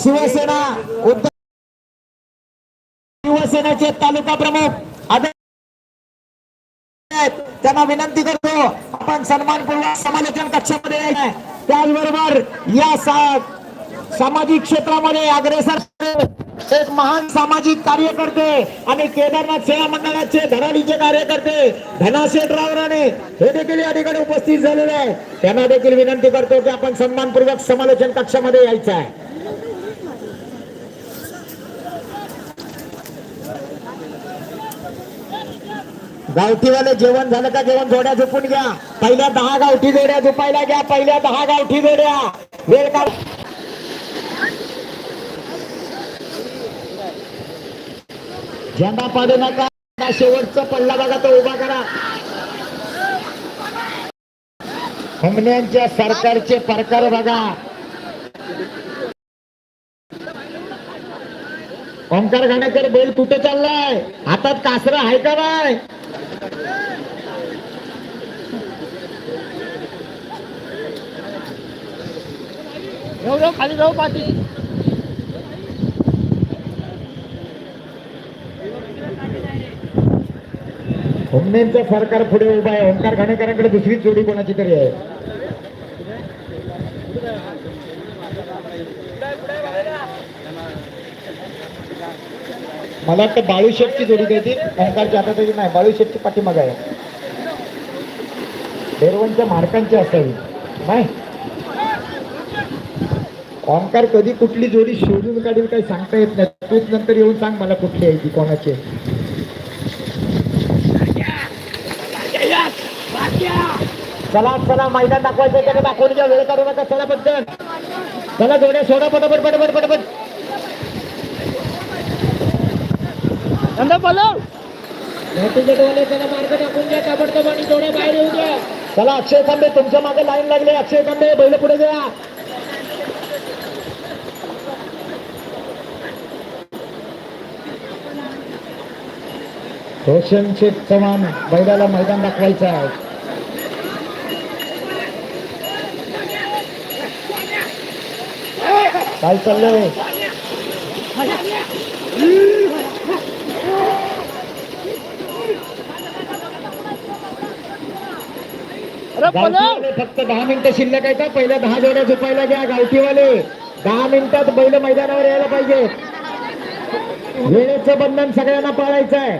शिवसेना उद्धव शिवसेनेचे तालुका प्रमुख त्यांना विनंती करतो आपण सन्मानपूर्वक समालोचन कक्षामध्ये त्याचबरोबर या सामाजिक क्षेत्रामध्ये अग्रेसर एक महान सामाजिक कार्यकर्ते आणि केदारनाथ सेवा मंडळाचे धनाडीचे कार्यकर्ते धनाशेठ रावराणे हे देखील या ठिकाणी उपस्थित झालेले आहे त्यांना देखील विनंती करतो की आपण सन्मानपूर्वक समालोचन कक्षामध्ये यायचं आहे गावठीवाले जेवण झालं का? जेवण जोड्या झोपून घ्या. पहिल्या दहा गावठी जोड्या झोपायला घ्या. पहिल्या दहा गावठी जोड्या. वेळ का झेंडा पाडू नका. शेवटचा पडला बघा तो उभा करा. हमण्यांच्या सरकारचे प्रकार बघा. ओंकार घाणेकर बैल कुठे चाललाय? हातात कासर आहे का बाय? जाऊ जाऊ खाली जाऊ पाठी. हमण्यांचं सरकार पुढे उभा आहे. ओंकार घाणेकरांकडे दुसरी जोडी कोणाची तरी आहे? मला वाटतं बाळू शेटची जोडी द्यायची. ओंकारची आता तरी नाही. बाळू शेटची पाठीमाग आहे. बेरवनच्या मार्कांची असावी. नाही? ओंकार कधी कुठली जोडी शोधून काढील काही सांगता येत नाही. तूच नंतर येऊन सांग मला कुठली आहे ती कोणाची. चला चला मैदान दाखवायचं त्याने दाखवून घ्या वेळ करू नका चला पटकन. चला जोड्या सोडा पटापट पटापट पटापट. त्याला मार्ग टाकून घ्या ताबडतोब आणि जोड्या बाहेर येऊ द्या. चला अक्षय खांबे तुमच्या मागे लाईन लागले अक्षय खांबे बैल पुढे द्या रोशन चव्हाण बैलाला मैदान दाखवायचं आहे. काय चाललंय? फक्त दहा मिनिटं शिल्लक आहे का? पहिल्या दहा जोड्या झोपायला घ्या गावठीवाले. दहा मिनिटात बैल मैदानावर यायला पाहिजे वेळेचं बंधन सगळ्यांना पाळायचं आहे.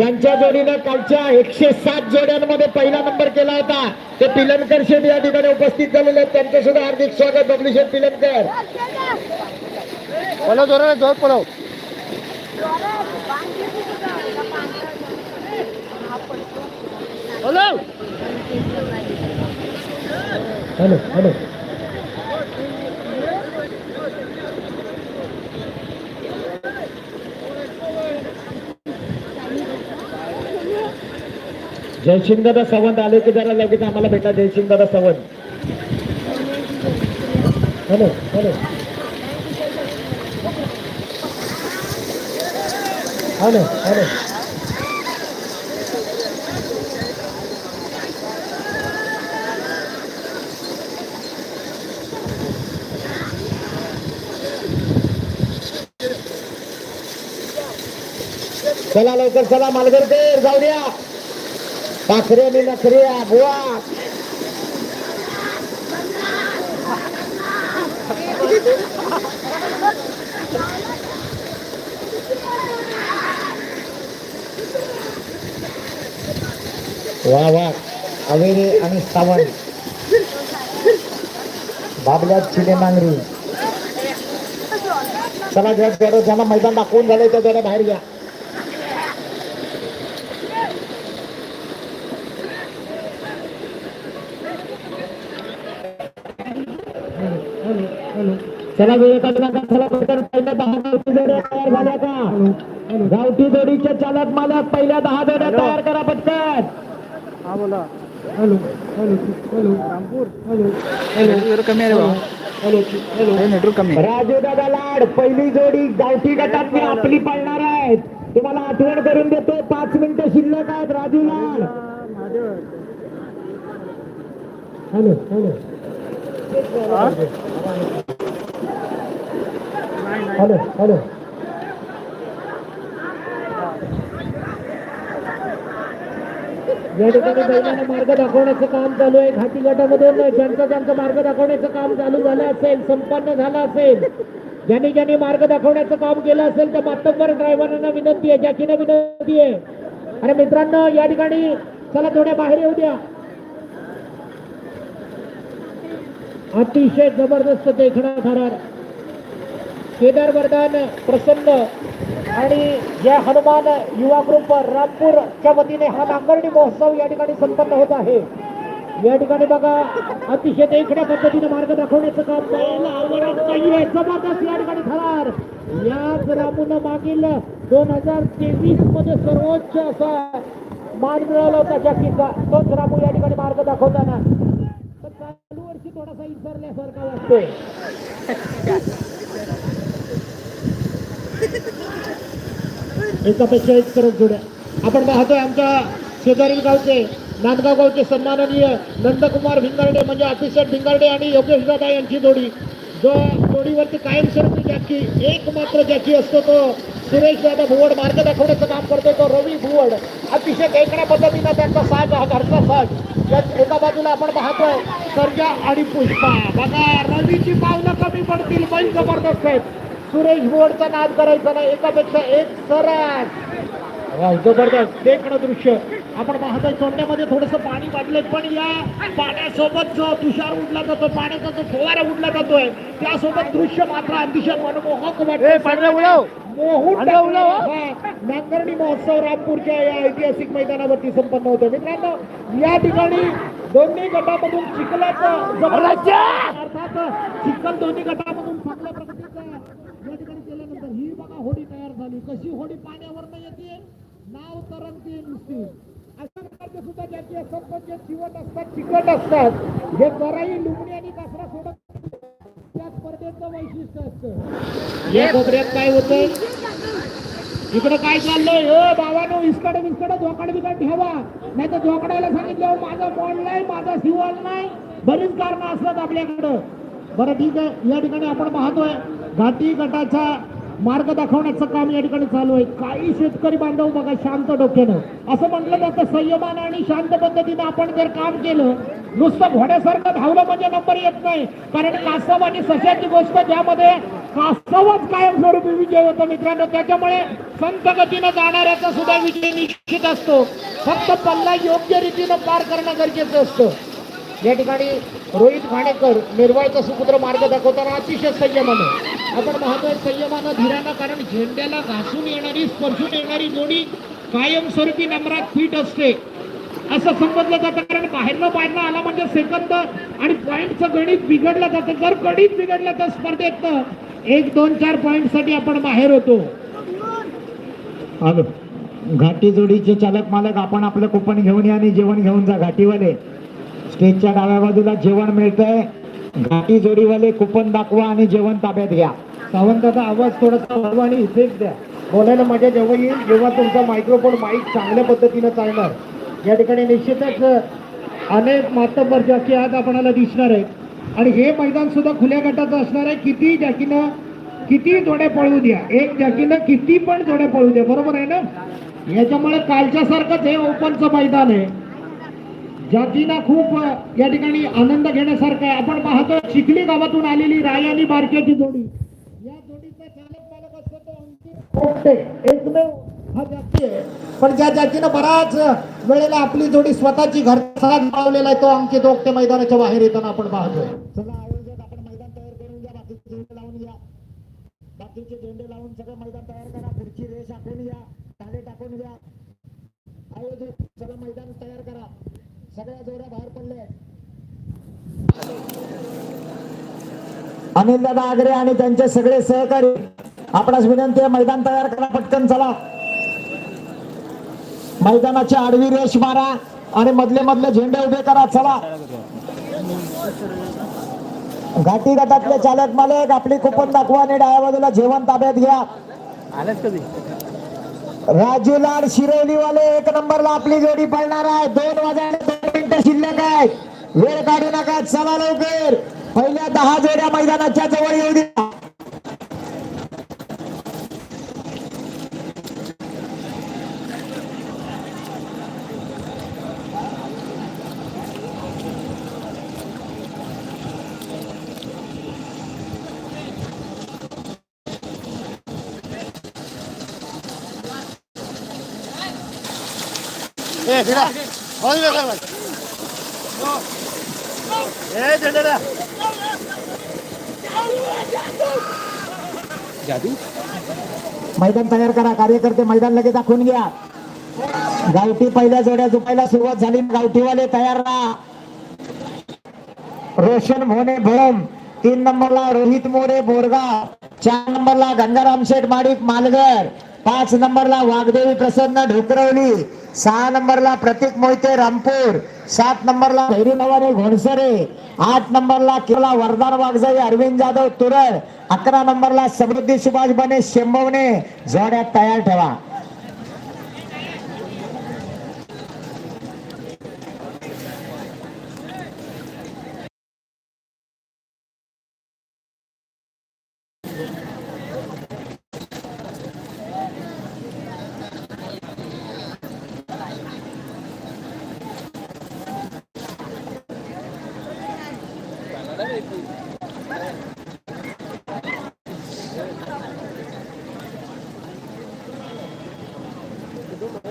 ज्यांच्या जोडीनं कालच्या एकशे सात जोड्यांमध्ये पहिला नंबर केला होता ते पिलनकर शेठ या ठिकाणी उपस्थित झालेले आहेत. त्यांचे सुद्धा हार्दिक स्वागत बबली शेठ पिलनकर. पलव जोरा जोर पलव. पलव. Hello hello. जयसिंगदादा सावंत आले की जरा लगेच आम्हाला भेटा जयसिंगदादा Sawant. Hello hello. Hello hello. चला लवकर चला मालगरकर जाऊ द्या पाखरे मी नखरे बुवा वा वा. अवेरे आणि सावंत. बाबल्यात चिले मांगरी. चला घ्या जरा मैदान दाखवून झालंय तर जरा बाहेर घ्या चला गावठी जोड्या तयार झाल्या का गावठी जोडीचे चालक मालक पहिल्या दहा जोड्या तयार करा पटकन. हा बोला. Hello hello hello. Rampur. Hello hello. Network कमी आहे रे भाऊ. Hello hello. नेटवर्क कमी आहे. राजू दादा लाड पहिली जोडी गावठी गटात आपली पळणार आहेत तुम्हाला आठवण करून देतो पाच मिनिटं शिल्लक आहेत Raju Lad. Hello hello. Hello hello. या ठिकाणी बैलांना मार्ग दाखवण्याचं काम चालू आहे. घाटी गटामधून ज्यांचा ज्यांचा मार्ग दाखवण्याचं काम चालू झालं असेल संपन्न झालं असेल ज्यांनी ज्यांनी मार्ग दाखवण्याचं काम केलं असेल त्या मातब्बर ड्रायव्हरांना विनंती आहे जॅकीना विनंती आहे. अरे मित्रांनो या ठिकाणी चला थोड्या बाहेर येऊ द्या. अतिशय जबरदस्त देखणा थरार केदार वरदान प्रसन्न. आणि या हनुमान युवा ग्रुप रामपूरच्या वतीने हा नांगरणी महोत्सव या ठिकाणी संपन्न होत आहे. या ठिकाणी बघा अतिशय देखण्या पद्धतीने मार्ग दाखवण्याचं काम नाहीये जबरदस्त या ठिकाणी ठरार याच रामून मागील दोन हजार तेवीसमध्ये सर्वोच्च असा मान मिळवला होता जाकीचा. तोच रामू या ठिकाणी मार्ग दाखवताना. पण चालू वर्षी थोडासा विसरल्यासारखा वाटतोय. एकापेक्षा एक करत जोड्या. आपण पाहतोय आमच्या शेजारील गावचे नांदगाव गावचे सन्माननीय नंदकुमार भिंगारडे म्हणजे अतिशय भिंगारडे आणि योगेश दादा यांची जोडी. जो जोडीवरती कायमस्वरूपी ज्याची एक मात्र ज्याची असतो तो सुरेश दादा भुवड. मार्ग दाखवण्याचं काम करतो तो रवी भुवड. अतिशय देखण्या पद्धतीनं त्यांचा साज हा घरचा साज. एका बाजूला आपण पाहतोय सर्जा आणि पुष्पा. बघा रवीची पावलं कमी पडतील बैल जबरदस्त आहेत. सुरेश बोर्डचा नाद करायचा नाही एकापेक्षा एक सरास. जबरदस्त. देखणं दृश्य. आपण पाहतोय सोडण्यामध्ये थोडस पाणी वाढलंय पण या पाण्यासोबत जो तुषार उडला जातो पाण्याचा जो फवारा उडला जातोय त्यासोबत दृश्य मात्र अतिशय मनमोहक उडव. मोहून हा. महोत्सव रामपूरच्या या ऐतिहासिक मैदानावरती संपन्न होतो मित्रांनो या ठिकाणी दोन्ही गटामधून चिखलाचं अर्थात चिखल दोन्ही गटामधून चांगल्या प्रगतीचं या ठिकाणी केल्यानंतर ही बघा होडी झाली कशी होडी पाण्यावर येते नाव तरंगते नुसती. अशा प्रकारचे सुद्धा ज्याची जे चिवट असतात चिकट असतात जे कराई लुमणी आणि कासरा सोडत त्या स्पर्धेचं वैशिष्ट्य असतं. या कोपऱ्यात काय होतंय इकडे काय चाललंय? हो बाबानो इस्कड विस्कड धोकड बिकड ठेवा. नाही तर धोकडायला सांगितलं माझा मोडलाय माझा शिवाल नाही. बरीच कारण असतात आपल्याकडं. बरं ठीक आहे. या ठिकाणी आपण पाहतोय. घाटी गटाचा मार्ग दाखवण्याचं काम या ठिकाणी चालू आहे. काही शेतकरी बांधव बघा शांत डोक्यानं. असं म्हटलं जातं संयमानं आणि शांत पद्धतीनं आपण जर काम केलं नुसतं घोड्यासारखं धावलं म्हणजे नंबर येत नाही. कारण कासव आणि सशाची गोष्ट ज्यामध्ये कासवच कायमस्वरूपी विजय होतो मित्रांनो त्याच्यामुळे संत गतीनं जाणाऱ्याचा सुद्धा विजय निश्चित असतो. फक्त पल्ला योग्य रीतीनं पार करणं गरजेचं असतं. या ठिकाणी रोहित घाणेकर निर्वाळचा सुपुत्र मार्ग दाखवताना अतिशय संयमानं. आपण पाहतोय संयमानं धीरानं कारण झेंड्याला घासून येणारी स्पर्शून येणारी जोडी कायमस्वरूपी नंबरात फिट असते. असं समजलं जातं कारण बाहेरनं बाहेरनं आला म्हणजे सेकंद आणि पॉईंटचं गणित बिघडलं जातं. जर गणित बिघडलं तर स्पर्धेत एक दोन चार पॉईंटसाठी आपण बाहेर होतो. आलो. घाटी जोडीचे चालक मालक आपण आपलं कुपन घेऊन या आणि जेवण घेऊन जा घाटीवाले. स्टेजच्या डाव्या बाजूला जेवण मिळतंय. घाटी जोडीवाले कुपन दाखवा आणि जेवण ताब्यात घ्या. सावंताचा आवाज थोडासा वाढवा आणि इफेक्ट द्या. बोलायला मजा जेव्हा येईल जेव्हा तुमचा मायक्रोफोन माईक चांगल्या पद्धतीनं चालणार. या ठिकाणी निश्चितच अनेक मातब्बर जाकी आज आपणाला दिसणार आहेत. आणि हे मैदान सुद्धा खुल्या गटाचं असणार आहे. किती जॅकीनं किती जोड्या पळवू द्या. एक जॅकीनं किती पण जोड्या पळवू द्या. बरोबर आहे ना? याच्यामुळे कालच्या सारखंच हे ओपनचं मैदान आहे. जातीना खूप या ठिकाणी आनंद घेण्यासारखं आहे. आपण पाहतो चिखली गावातून आलेली राय आणि बारक्याची जोडी या जोडीचा चालक मालक असतो तो अंकित पोपटे एकमेव हा जाती आहे. पण ज्या जातीनं बराच वेळेला आपली जोडी स्वतःची घरचा लावलेला आहे तो अंकित ओकटे मैदानाच्या बाहेर येताना आपण पाहतोय. चला आयोजक आपण मैदान तयार करून घ्या. बाकीचे झेंडे लावून घ्या. बाकीचे झेंडे लावून सगळं मैदान तयार करा. पुढची रेष आखून घ्या. ताले टाकून घ्या. आयोजक सगळं मैदान तयार करा. सगळ्या जोड्या बाहेर पडल्या अनिल दादा आगरे आणि त्यांचे सगळे सहकारी आपणास विनंती आहे मैदान तयार करा पटकन चला. मैदानाची आडवी रेष मारा आणि मधले मधले झेंडे उभे करा चला. घाटी गटातले चालक मालक आपली कुपन दाखवा आणि डाव्या बाजूला जेवण ताब्यात घ्या. राजू लाड शिरोलीवाले एक नंबरला आपली जोडी पडणार आहे. दोन वाजायला दोन मिनिटं शिल्लक आहेत वेळ काढू नका चला लवकर. पहिल्या दहा जोड्या मैदानाच्या जवळ येऊ द्या. ए दिला ए जादू? मैदान तयार करा कार्यकर्ते मैदान लगेच दाखवून घ्या. गावठी पहिल्या जोड्या झोपायला सुरुवात झाली गावठीवाले तयार राहा. रोशन भोने भोम तीन नंबरला रोहित मोरे बोरगाव. चार नंबरला गंगाराम शेठ माडिक मालघर. पाच नंबरला वाघदेवी प्रसन्न ढोकरवली. सहा नंबरला प्रतीक मोहिते रामपूर सात नंबरला भैरू नवाने घोणसरे आठ नंबरला किला वरदान वाघजाई अरविंद जाधव तुरळ अकरा नंबरला समृद्धी सुभाष बने शेंबवणे. जोड्यात तयार ठेवा.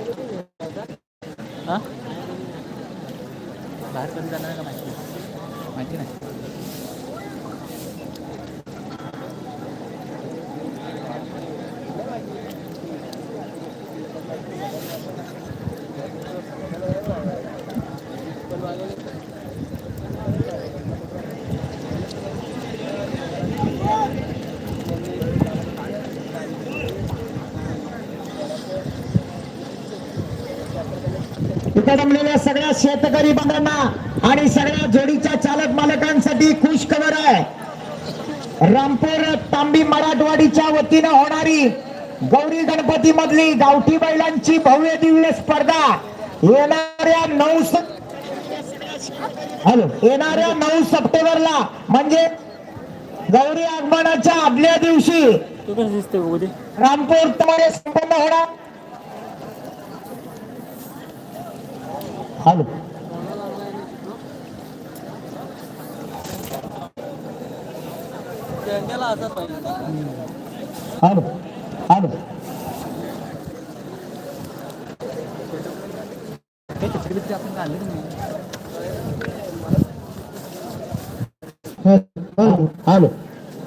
हां बाहेर कधी जाणार का माहिती नाही. माहिती नाही जमलेल्या सगळ्या शेतकरी बंधांना आणि सगळ्या जोडीच्या चालक मालकांसाठी खुश खबर आहे. रामपूर तांबी मराठवाडीच्या वतीनं होणारी गौरी गणपती मधली गावठी बैलांची भव्य दिव्य स्पर्धा येणाऱ्या नऊ हॅलो येणाऱ्या नऊ सप्टेंबरला म्हणजे गौरी आगमनाच्या आदल्या दिवशी रामपूर तुम्हाला संपन्न होणार. Hello hello hello hello hello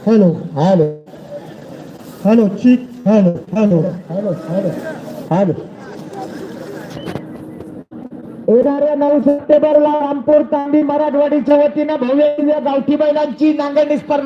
hello hello hello चिक hello hello hello hello hello येणाऱ्या नऊ सप्टेंबरला रामपूर तांबी मराठवाडीच्या वतीनं भव्य गावठी बैलांची नांगरणी स्पर्धा.